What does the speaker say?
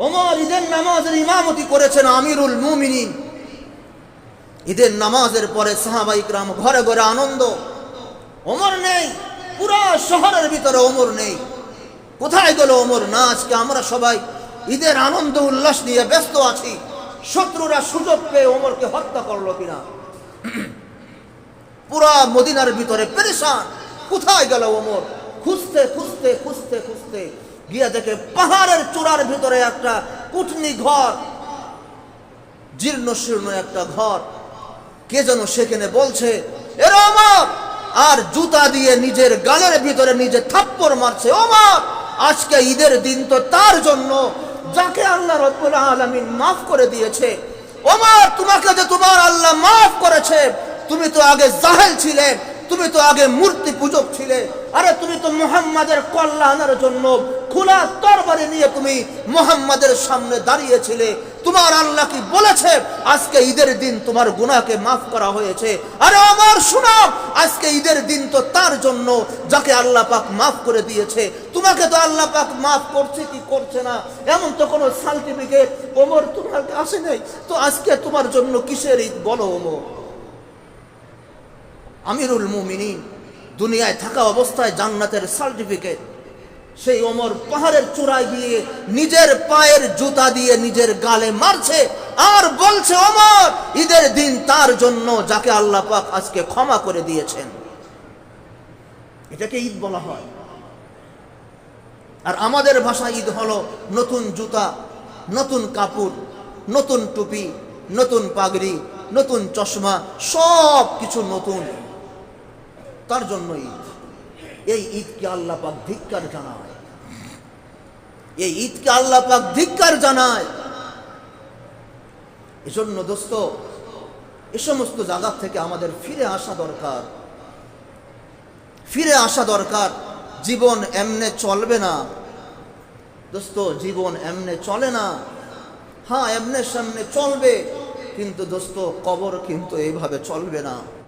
ওমর ঈদের নামাজের ইমামতি করেছেন আমিরুল মুমিনিন। ঈদের নামাজের পরে সাহাবাইকরাম ঘরে ঘরে আনন্দ। ওমর নেই, পুরা শহরের ভিতরে ওমর নেই। কোথায় গেল ওমর? না, আজকে আমরা সবাই ঈদের আনন্দ, উল্লাস নিয়ে ব্যস্ত আছি। শত্রুরা সুযোগ পেয়ে ওমরকে হত্যা করল কিনা? পুরা মদিনার ভিতরে পেরেশান। কোথায় গেল ওমর? খুঁজতে খুঁজতে খুঁজতে খুঁজতে গিয়া দেখে পাহাড়ের চূড়ার ভিতরে একটা কুটনি ঘর, জীর্ণ শীর্ণ একটা ঘর। কে যেন সেখানে বলছে এর ওমর! আর জুতা দিয়ে নিজের গালের ভিতরে নিজে থাপ্পড় মারছে, ওমর, আজকে ঈদের দিন তো তার জন্য যাকে আল্লাহ রব্বুল আলামিন মাফ করে দিয়েছে। ওমর, তোমাকে যে তোমার আল্লাহ মাফ করেছে, তুমি তো আগে জাহেল ছিলে তুমি তো আগে মূর্তি পূজক ছিলে, আরে তুমি তো মুহাম্মাদের কল্যাণের জন্য খোলা তরবারি নিয়ে তুমি মুহাম্মাদের সামনে দাঁড়িয়েছিলে। তোমার আল্লাহ কি বলেছে? আজকে ঈদের দিন তোমার গুনাহকে মাফ করা হয়েছে। আরে আমার শোনো, আজকে ঈদের দিন তো তার জন্য যাকে আল্লাহ পাক মাফ করে দিয়েছে। তোমাকে তো আল্লাহ পাক মাফ করছে কি করছে না? এমন তো কোনো সার্টিফিকেট ওমর তোমার কাছে নেই। তো আজকে তোমার জন্য কিসের ঈদ বলো ওমর? আমিরুল মুমিনিন, দুনিয়ায় থাকা অবস্থায় জান্নাতের সার্টিফিকেট সেই ওমর পাহাড়ের চূড়ায় গিয়ে নিজের পায়ের জুতা দিয়ে নিজের গালে মারছে আর বলছে, ওমর, ঈদের দিন তার জন্য যাকে আল্লাহ পাক আজকে ক্ষমা করে দিয়েছেন। এটাকে ঈদ বলা হয়। আর আমাদের ভাষা ঈদ হলো নতুন জুতা, নতুন কাপড়, নতুন টুপি, নতুন পাগড়ি, নতুন চশমা সব কিছু নতুন। তার জন্য ঈদ এই ঈদকে আল্লাহ পাক ধিক্কার জানায়। এই ঈদকে আল্লাহ পাক ধিক্কার জানায়। এজন্য দোস্ত, এ সমস্ত জায়গা থেকে আমাদের ফিরে আসা দরকার। ফিরে আসা দরকার। জীবন এমনে চলবে না। দোস্ত, জীবন এমনে চলে না। হ্যাঁ এমনে সামনে চলবে। কিন্তু দোস্ত, কবর কিন্তু এইভাবে চলবে না।